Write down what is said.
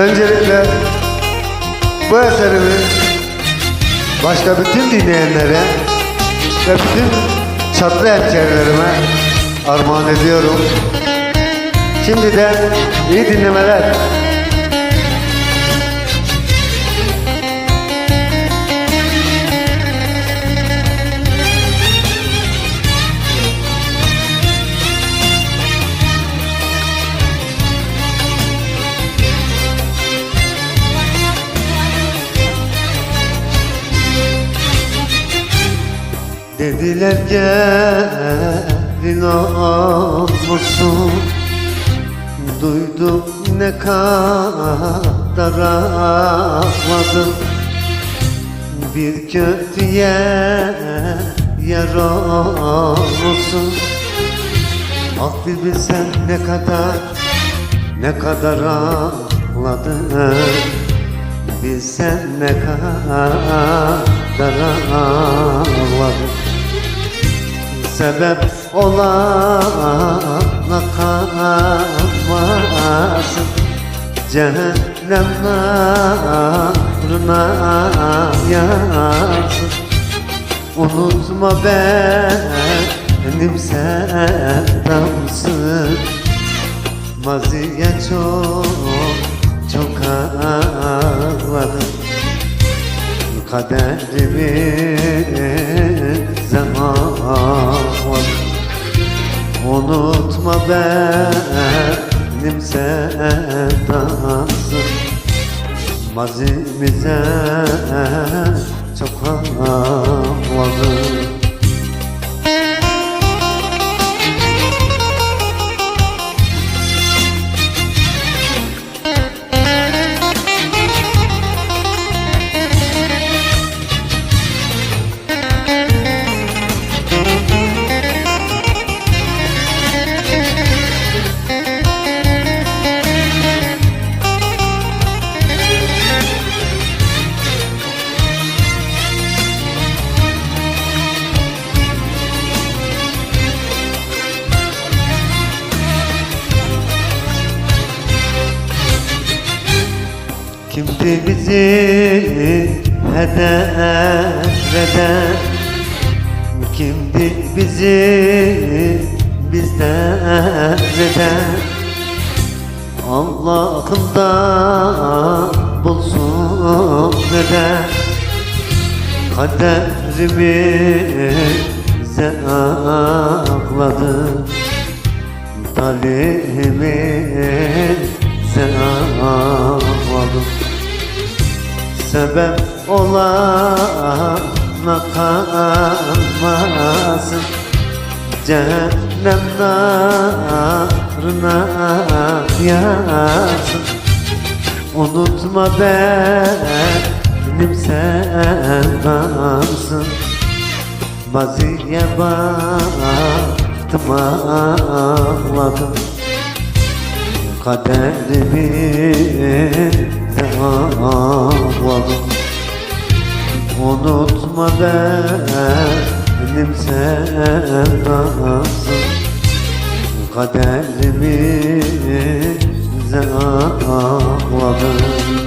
Öncelikle bu eserimi başta bütün dinleyenlere ve bütün çatlı hemşehrilerime armağan ediyorum. Şimdiden iyi dinlemeler. Dediler gelin olmuşsun Duydum ne kadar ağladım. Bir kötüye yar olmuşsun Ah bir bilsen ne kadar ne kadar ağladım. Bilsen ne kadar ağladım Sebep olana kalmasın Cehennem narına yansın. Unutma benim sevdamsın. Maziye çok Unutma benim sevdasın. Mazimize çok ağladım Kimdi bizi hedef eden Kimdi bizi bizden eden Allah'ından bulsun neden Kaderimize akladı Talihimize akladı Sebep olana kalmasın. Cehennem narına yansın Unutma benim sevdamsın Maziye baktım ağladım Kaderimi de ağladım Unutma benim sevdamsın. Kaderimi de ağladım